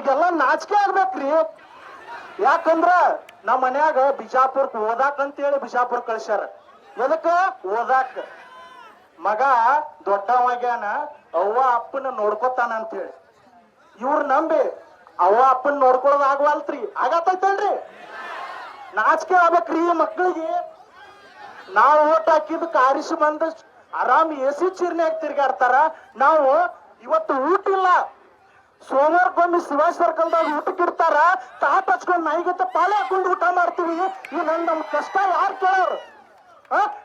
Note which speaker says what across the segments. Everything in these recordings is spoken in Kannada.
Speaker 1: ಅವ್ರಿಗೆಲ್ಲ ನಾಚಿಕೆ ಆಗ್ಬೇಕ್ರಿ. ಯಾಕಂದ್ರ ನಮ್ಮ ಮನ್ಯಾಗ ಬಿಜಾಪುರಕ್ ಓದಾಕ್ ಅಂತೇಳಿ ಬಿಜಾಪುರ ಕಳ್ಸ್ಯಾರ. ಎದಕ್ಕ? ಓದಾಕ್. ಮಗ ದೊಡ್ಡವಾಗ್ಯಾನ ಅವ್ವ ಅಪ್ಪನ ನೋಡ್ಕೊತಾನ ಅಂತೇಳಿ. ಇವ್ರ ನಂಬಿ ಅವ್ವ ಅಪ್ಪನ ನೋಡ್ಕೊಳ್ಳೋದ್ ಆಗವಲ್ತ್ರಿ. ಆಗತ್ತೈತಲ್ರಿ ನಾಚಿಕೆ ಆಗ್ಬೇಕ್ರಿ ಮಕ್ಕಳಿಗೆ ನಾವು ಓಟ್ ಹಾಕಿದ್ ಕಾರಿಸಿ ಬಂದ ಆರಾಮ್ ಎ ಸಿ ಚಿರ್ನ್ಯಾಗ ತಿರ್ಗಾಡ್ತಾರ. ನಾವು ಇವತ್ತು ಊಟ ಇಲ್ಲ ಸೋಮವಾರಕ್ಕೊಮ್ಮೆ ಶಿವ ಸರ್ಕಲ್ದಾಗ ಊಟಕ್ಕೆ ಇರ್ತಾರ, ತಾಟ್ ಹಚ್ಕೊಂಡ್ ನಾಯಿಗತ್ತೆ ಪಾಳೆ ಹಾಕೊಂಡು ಊಟ ಮಾಡ್ತೀವಿ. ಈ ನನ್ ನಮ್ ಕಷ್ಟ ಯಾರು ಕೇಳೋರು?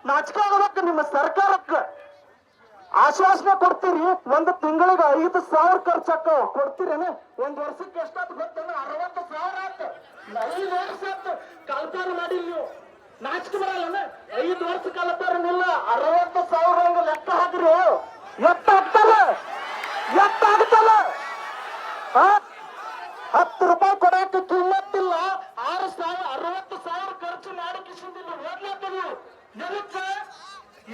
Speaker 1: ನಾಚಿಕೆ ಆಗೋದಕ್ಕೆ ನಿಮ್ಮ ಸರ್ಕಾರಕ್ಕೆ ಆಶ್ವಾಸನೆ ಕೊಡ್ತೀರಿ. ಒಂದು ತಿಂಗಳಿಗೆ ಐದು ಸಾವಿರ ಖರ್ಚಾಕ ಕೊಡ್ತೀರೇನೆ? ಒಂದ್ ವರ್ಷಕ್ಕೆ ಎಷ್ಟಾತ್ ಗೊತ್ತೇನು? ಅರವತ್ತು ಸಾವಿರ ಆಯ್ತು. ಐದು ವರ್ಷ ಆಯ್ತು. ಕಲ್ಪನೆ ಮಾಡಿ ನೀವು. ನಾಚಿಕೆ ಬರಲ್ಲ, ಐದು ವರ್ಷ ಕಲ್ಪನಿಲ್ಲ ಅರವತ್ತು ಎದಕ್ಕ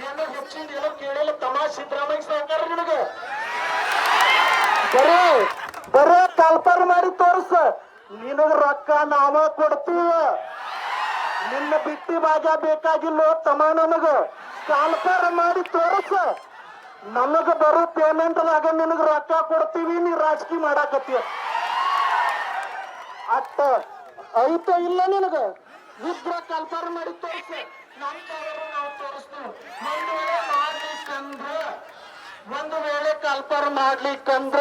Speaker 1: ಏನೋ ಹೆಚ್ಚಿನ ಏನೋ ಕೇಳಿಲ್ಲ ತಮಾ ಸಿದ್ದರಾಮಯ್ಯ ಸರ್ಕಾರ ನಿನಗೆ. ಬರೇ ಬರೇ ಕಲ್ಪರ್ ಮಾಡಿ ತೋರ್ಸ. ನಿನಗ ರೊಕ್ಕ ನಾವ ಕೊಡ್ತೀವ. ನಿನ್ನ ಬಿಟ್ಟಿ ಭಾಗ ಬೇಕಾಗಿಲ್ಲ ತಮ ನನಗ ಕಾಲ್ಪರ್ ಮಾಡಿ ತೋರ್ಸ. ನಮಗ ಬರೋ ಪೇಮೆಂಟ್ ದಾಗ ನಿನಗ ರೊಕ್ಕ ಕೊಡ್ತೀವಿ, ನೀ ರಾಜಕೀಯ ಮಾಡಾಕತ್ತೀಯ. ಅಟ್ಟ, ಐತ ಇಲ್ಲ ನಿನಗ? ಇದ್ರ ಕಲ್ಪರ್ ಮಾಡಿ ತೋರ್ಸ. ಒಂದು ವೇಳೆ ಒಂದು ಕಲ್ಪರ್ ಮಾಡ್ಲಿಕ್ಕಂದ್ರ,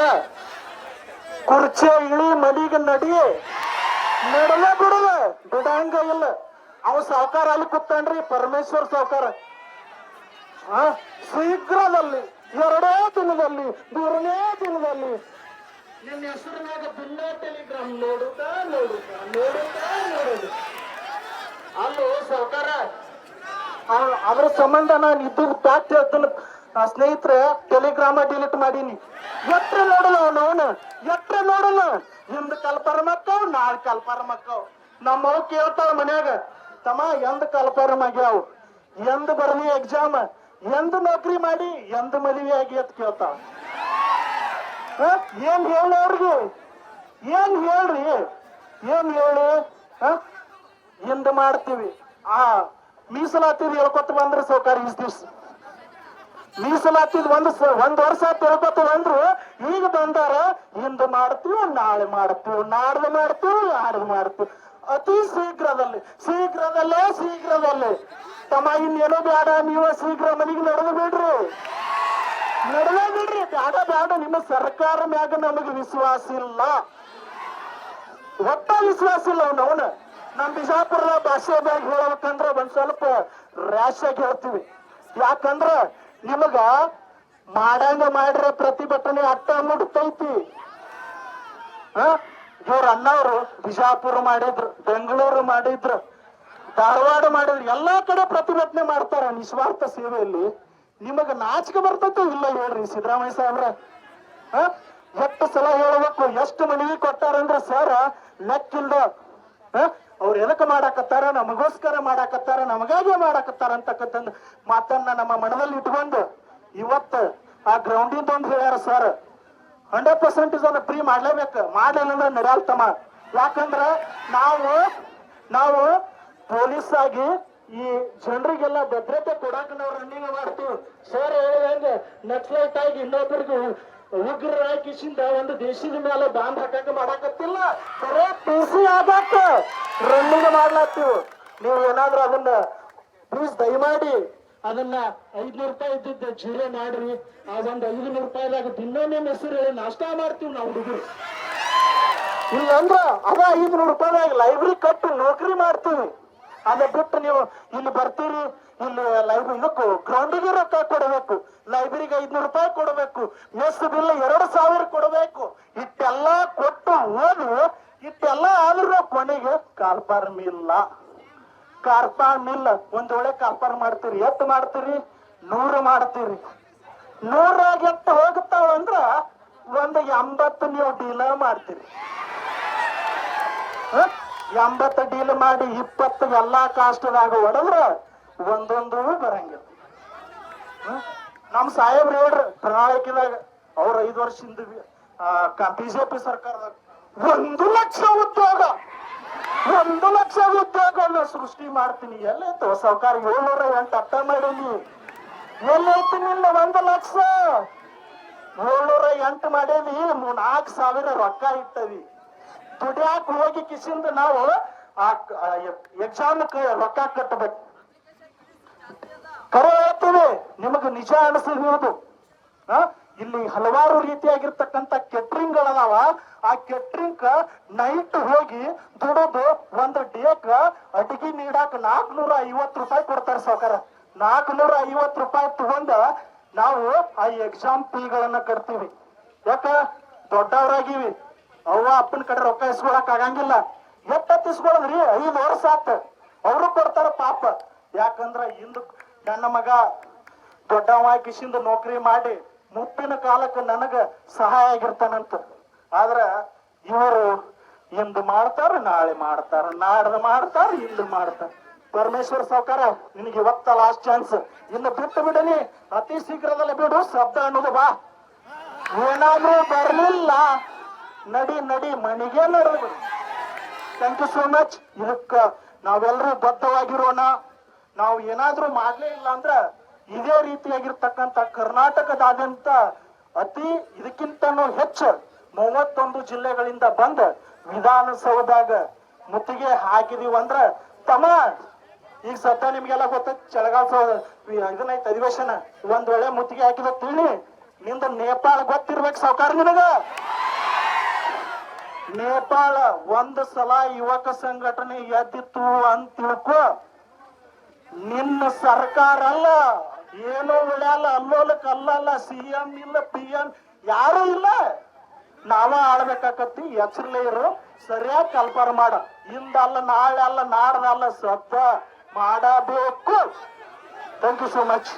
Speaker 1: ಕುರ್ಚಿ ಇಳಿ ಮನಿಗೆ ನಡಿ. ನಡಲ ಬಿಡಲ ಬಿಡಂಗ ಇಲ್ಲ. ಅವ ಸಾವುಕಾರ ಅಲ್ಲಿ ಕೂತಾನ್ರಿ, ಪರಮೇಶ್ವರ್ ಸಾವುಕಾರ. ಆ, ಶೀಘ್ರದಲ್ಲಿ, ಎರಡೇ ದಿನದಲ್ಲಿ, ಮೂರನೇ ದಿನದಲ್ಲಿ. ನಿನ್ನ ಹೆಸರಿನಾಗ ಭಿನ್ನ ಟೆಲಿಗ್ರಾಮ್ ನೋಡುತ್ತಾ ನೋಡುತ್ತಾ ನೋಡುತ್ತಾ ನೋಡುದು. ಅಲ್ಲೋ ಸಾವುಕಾರ ಅದ್ರ ಸಂಬಂಧ ನಾನು ಇದ್ದು ಪ್ಯಾಕ್ ಅದನ್ನ ಸ್ನೇಹಿತರೆ ಟೆಲಿಗ್ರಾಮ ಡಿಲೀಟ್ ಮಾಡೀನಿ. ಎತ್ರ ನೋಡಲ್ಲ ಅವನು ಎಟ್ರ ನೋಡಲ್ಲ? ಹಿಂದ್ ಕಲ್ಪರ ಮಕ್ಕವ್ ನಾಳೆ ಕಲ್ಪರ ಮಕ್ಕವ್ ನಮ್ಮವ್ ಕೇಳ್ತಾವ ಮನ್ಯಾಗ, ತಮ್ಮ, ಎಂದ್ ಕಲ್ಪರ ಆಗ್ಯಾವ? ಎಂದ ಬರ್ಲಿ ಎಕ್ಸಾಮ್ ಎಂದ್ ನೌಕರಿ ಮಾಡಿ, ಎಂದ್ ಮದುವೆ ಆಗಿ? ಅಂತ ಕೇಳ್ತಾವ? ಏನ್ ಹೇಳ ಅವ್ರಿಗೆ? ಏನ್ ಹೇಳ್ರಿ? ಏನ್ ಹೇಳಿ? ಹಿಂದ್ ಮಾಡ್ತೀವಿ. ಆ ಮೀಸಲಾತಿದ್ ಹೇಳ್ಕೊತ ಬಂದ್ರೆ ಸೌಕಾರ ಇಸ್ ದಿವ್ಸ. ಮೀಸಲಾತಿ ಒಂದ್ ಒಂದ್ ವರ್ಷ ತಿಳ್ಕೊತ ಬಂದ್ರು ಈಗ ಬಂದಾರ, ಹಿಂದ್ ಮಾಡ್ತೀವಿ, ನಾಳೆ ಮಾಡ್ತೀವಿ, ನಾಡ್ದು ಮಾಡ್ತೀವಿ ಆಡ್ದು ಮಾಡ್ತೀವಿ. ಅತಿ ಶೀಘ್ರದಲ್ಲಿ, ಶೀಘ್ರದಲ್ಲೇ ಶೀಘ್ರದಲ್ಲೇ. ತಮ್ಮ ಇನ್ನೇನೋ ಬೇಡ ನೀವು ಶೀಘ್ರ ಮನೆಗೆ ನಡೆದು ಬಿಡ್ರಿ. ನಡೆದೇ ಬಿಡ್ರಿ ಬೇಡ ಬೇಡ ನಿಮ್ಮ ಸರ್ಕಾರ ಮ್ಯಾಗ ನಮಗೆ ವಿಶ್ವಾಸ ಇಲ್ಲ. ಒಟ್ಟ ವಿಶ್ವಾಸ ಇಲ್ಲ ಅವ್ನ ಅವನ. ನಮ್ ಬಿಜಾಪುರ ಭಾಷೆ ಬ್ಯಾಂಕ್ ಹೇಳ್ಬೇಕಂದ್ರ ಒಂದ್ ಸ್ವಲ್ಪ ಆಗಿ ಹೇಳ್ತೀವಿ. ಯಾಕಂದ್ರ ನಿಮಗ ಮಾಡಂಗ ಮಾಡ್ರ ಪ್ರತಿಭಟನೆ ಅಟ್ಟ ಮುಡ್ತೈತಿ ಇವ್ರ ಅಣ್ಣವ್ರು ಬಿಜಾಪುರ ಮಾಡಿದ್ರು, ಬೆಂಗಳೂರು ಮಾಡಿದ್ರು, ಧಾರವಾಡ ಮಾಡಿದ್ರು, ಎಲ್ಲಾ ಕಡೆ ಪ್ರತಿಭಟನೆ ಮಾಡ್ತಾರ ನಿಸ್ವಾರ್ಥ ಸೇವೆಯಲ್ಲಿ. ನಿಮಗ ನಾಚಿಕೆ ಬರ್ತೈತೋ ಇಲ್ಲ ಹೇಳ್ರಿ ಸಿದ್ದರಾಮಯ್ಯ ಸಾಹೇಬ್ರ? ಎಷ್ಟು ಸಲ ಹೇಳ್ಬೇಕು, ಎಷ್ಟು ಮನವಿ ಕೊಟ್ಟಾರಂದ್ರ, ಸರ್ ಲೆಕ್ಕಿಲ್ದ ಅವ್ರ ಎದಕ್ಕೆ ಮಾಡಾಕತ್ತಾರ? ನಮಗೋಸ್ಕರ ಮಾಡಾಕತ್ತಾರ? ನಮಗಾಗೆ ಮಾಡಾಕತ್ತಾರ ಅಂತಕ್ಕಂಥ ಮಾತನ್ನ ನಮ್ಮ ಮನದಲ್ಲಿ ಇಟ್ಕೊಂಡು ಇವತ್ತು ಆ ಗ್ರೌಂಡಿಂದ ಒಂದು ಹೇಳ್ಯಾರ ಸರ್ ಹಂಡ್ರೆಡ್ ಪರ್ಸೆಂಟೇಜ್ ಅನ್ನ ಫ್ರೀ ಮಾಡ್ಲೇಬೇಕು. ಮಾಡ್ಲಿಲ್ಲ ಅಂದ್ರೆ ನಡೆಯಲ್ತಮ್ಮ ಯಾಕಂದ್ರ ನಾವು ನಾವು ಪೊಲೀಸ್ ಆಗಿ ಈ ಜನರಿಗೆಲ್ಲ ಭದ್ರತೆ ಕೊಡಾಕ ನಾವು ರನ್ನಿಂಗ್ ಮಾಡ್ತೀವಿ. ಸರ್ ಹೇಳಿದಂಗೆ ನಕ್ಸಲೈಟ್ ಆಗಿ ಇನ್ನೊಬ್ಬರಿಗೆ ಉಗ್ರರ ಕಿಶಿಂದ ಒಂದು ದೇಶದ ಮೇಲೆ ಬಾಂಬ್ ಹಾಕಕ್ಕೆ ಮಾಡಾಕತ್ತಿಲ್ಲ. ಬರೇ ಪಿಸಿ ಆಗಾಕ ರನ್ನಿಂಗ್ ಮಾಡ್ಲಾತ್ತೀವಿ. ನೀವು ಏನಾದ್ರೂ ಅದನ್ನ ಪ್ಲೀಸ್ ದಯಮಾಡಿ ಅದನ್ನ ಐದ್ನೂರು ರೂಪಾಯಿ ಇದ್ದಿದ್ದ, ಜೀರೆ ಮಾಡ್ರಿ. ಆ ಒಂದು ಐದ್ನೂರು ರೂಪಾಯಿದಾಗ ದಿನ ನಿಮ್ಮ ಹೆಸರು ಹೇಳಿ ನಾಷ್ಟ ಮಾಡ್ತೀವಿ ನಾವು ಹುಡುಗರು. ಇಲ್ಲಂದ್ರ ಅದ ಐದ್ನೂರು ರೂಪಾಯಿದಾಗ ಲೈಬ್ರರಿ ಕಟ್ಟು ನೌಕರಿ ಮಾಡ್ತೀವಿ. ಅದ ಬಿಟ್ಟು ನೀವು ಇಲ್ಲಿ ಬರ್ತೀರಿ, ಇಲ್ಲಿ ಲೈಬ್ರರಿ ಇದಕ್ಕೂ ಗ್ರೌಂಡಿಗೆ ರೊಕ್ಕ ಕೊಡಬೇಕು. ಲೈಬ್ರರಿಗೆ ಐದ್ನೂರು ರೂಪಾಯಿ ಕೊಡಬೇಕು. ಮೆಸ್ ಬಿಲ್ ಎರಡು ಸಾವಿರ ಕೊಡಬೇಕು. ಇಟ್ಟೆಲ್ಲ ಕೊಟ್ಟು ಓದು ಇಟ್ಟೆಲ್ಲ ಆದ್ರೂ ಕೊನೆಗೆ ಕಾಲ್ಪಾರ್ ಇಲ್ಲ. ಕಾರ್ಪಾರ್ ಮಿಲ್ಲ ಒಂದ್ ಒಳ್ಳೆ ಕಾರ್ಪಾರ್ ಮಾಡ್ತೀರಿ, ಎತ್ತು ಮಾಡ್ತೀರಿ, ನೂರು ಮಾಡ್ತೀರಿ. ನೂರಾಗ ಎತ್ತು ಹೋಗುತ್ತಾವ ಅಂದ್ರ ಒಂದು ಎಂಬತ್ತು ನೀವು ಡೀಲ ಮಾಡ್ತೀರಿ? ಎಂಬತ್ತು ಡೀಲ್ ಮಾಡಿ ಇಪ್ಪತ್ತು ಎಲ್ಲಾ ಕಾಸ್ಟ್ದಾಗ ಹೊಡೆದ್ರ ಒಂದೊಂದು ಬರಂಗಿಲ್ಲ? ನಮ್ ಸಾಹೇಬ್ರು ಹೇಳ್ರಿ, ಪ್ರಣಾಳಿಕೆದಾಗ ಅವ್ರ ಐದು ವರ್ಷ ವರ್ಷದಿಂದ ಬಿಜೆಪಿ ಸರ್ಕಾರದಾಗ ಒಂದು ಲಕ್ಷ ಉದ್ಯೋಗ, ಒಂದು ಲಕ್ಷ ಉದ್ಯೋಗವನ್ನು ಸೃಷ್ಟಿ ಮಾಡ್ತೀನಿ. ಎಲ್ಲೈತು ಸಾವುಕಾರ ಏಳ್ನೂರ ಎಂಟು ಅರ್ಥ ಮಾಡೀನಿ ಎಲ್ಲೈತಿ ನಿನ್ನ ಒಂದು ಲಕ್ಷ? ಏಳ್ನೂರ ಎಂಟು ಮಾಡೇವಿ ನಾಲ್ಕು ಸಾವಿರ ರೊಕ್ಕ ಇಟ್ಟವಿ. ದುಡ್ಯಾಕ ಹೋಗಿ ಕಿಸಿಂದ ನಾವು ಆ ಎಕ್ಸಾಮ್ ರೊಕ್ಕ ಕಟ್ಟಬೇಕು ಕರೆ ಹೇಳ್ತೀವಿ ನಿಮಗೆ ನಿಜ ಅನಿಸಿರುವುದು ಆ? ಇಲ್ಲಿ ಹಲವಾರು ರೀತಿಯಾಗಿರ್ತಕ್ಕಂಥ ಕೆಟ್ರಿಂಗ್ ಗಳದಾವ. ಆ ಕೆಟ್ರಿಂಗ್ ನೈಟ್ ಹೋಗಿ ದುಡಿದು ಒಂದು ಡೇಕ್ ಅಡಿಗೆ ನೀಡಾಕ ನಾಲ್ಕನೂರ ಐವತ್ತು ರೂಪಾಯಿ ಕೊಡ್ತಾರೆ ಸಾವುಕಾರ. ನಾಲ್ಕನೂರ ಐವತ್ತು ರೂಪಾಯಿ ತಗೊಂಡ ನಾವು ಆ ಎಕ್ಸಾಮ್ ಫೀಗಳನ್ನ ಕಟ್ತೀವಿ. ಯಾಕ? ದೊಡ್ಡವರಾಗಿವಿ. ಅವ್ವ ಅಪ್ಪನ ಕಡೆ ರೊಕ್ಕ ಇಸ್ಕೊಳಕ್ ಆಗಂಗಿಲ್ಲ. ಎಷ್ಟ ತಿಸ್ಕೊಳದ್ರಿ ಐದು ವರ್ಷ ಆತ. ಅವರು ಕೊಡ್ತಾರ ಪಾಪ. ಯಾಕಂದ್ರ ಇಂದು ನನ್ನ ಮಗ ದೊಡ್ಡವ ಕಿಶಿಂದ ನೌಕರಿ ಮಾಡಿ ಮುಪ್ಪಿನ ಕಾಲಕ್ಕೆ ನನಗ ಸಹಾಯ ಆಗಿರ್ತಾನಂತ. ಆದ್ರ ಇವರು ಇಂದು ಮಾಡ್ತಾರ, ನಾಳೆ ಮಾಡ್ತಾರ, ನಾಡ್ದು ಮಾಡ್ತಾರ ಇಂದು ಮಾಡ್ತಾರ. ಪರಮೇಶ್ವರ ಸಾವುಕಾರ, ನಿನಗೆ ಇವತ್ತ ಲಾಸ್ಟ್ ಚಾನ್ಸ್ ಇನ್ನು ಬಿಟ್ಟು ಬಿಡಲಿ, ಅತಿ ಶೀಘ್ರದಲ್ಲಿ ಬಿಡು, ಶಬ್ದ ಅನ್ನೋದು ಬಾ. ಏನಾದ್ರೂ ಬರ್ಲಿಲ್ಲ, ನಡಿ ನಡಿ, ಮಣಿಗೆ ನಡೆದು ಥ್ಯಾಂಕ್ ಯು ಸೋ ಮಚ್ ಇದಕ್ಕ ನಾವೆಲ್ಲರೂ ಬದ್ಧವಾಗಿರೋಣ. ನಾವು ಏನಾದ್ರೂ ಮಾಡ್ಲೇ ಇಲ್ಲ ಅಂದ್ರ ಇದೇ ರೀತಿಯಾಗಿರ್ತಕ್ಕಂಥ ಕರ್ನಾಟಕದಾದ್ಯಂತ ಅತಿ ಇದಕ್ಕಿಂತನೂ ಹೆಚ್ಚು ಮೂವತ್ತೊಂದು ಜಿಲ್ಲೆಗಳಿಂದ ಬಂದ ವಿಧಾನಸೌಧದಾಗ ಮುತ್ತಿಗೆ ಹಾಕಿದೀವಿ ಅಂದ್ರ ತಮ್ಮ, ಈಗ ಸದ್ಯ ನಿಮ್ಗೆಲ್ಲ ಗೊತ್ತೈತಿ ಚಳಗಾಲ ಇದನ್ನೈತೆ ಅಧಿವೇಶನ ಒಂದ್ ವೇಳೆ ಮುತ್ತಿಗೆ ಹಾಕಿದ ತಿಳಿ, ನಿಂದ ನೇಪಾಳ ಗೊತ್ತಿರ್ಬೇಕು ಸಾವುಕಾರ ನಿನಗ? ನೇಪಾಳ ಒಂದು ಸಲ ಯುವಕ ಸಂಘಟನೆ ಎದ್ದಿತ್ತು ಅಂತ ತಿಳ್ಕೊ, ನಿನ್ನ ಸರ್ಕಾರ ಅಲ್ಲ. ಏನೋ ಉಳ್ಯಾಲ ಅಲ್ಲೋಲ ಕಲ್ಲಲ್ಲ ಸಿ ಎಂ ಇಲ್ಲ ಪಿ ಎಂ ಯಾರು ಇಲ್ಲ. ನಾವ ಆಡ್ಬೇಕಾಕತ್ತಿ, ಎಚ್ಚರಲೇ ಇರು, ಸರಿಯಾಗಿ ಕಲ್ಪರ ಮಾಡ. ಇಂದಲ್ಲ ನಾಳೆ ಅಲ್ಲ, ನಾಡ್ದಲ್ಲ ಸದ್ದ ಮಾಡಬೇಕು. Thank you so much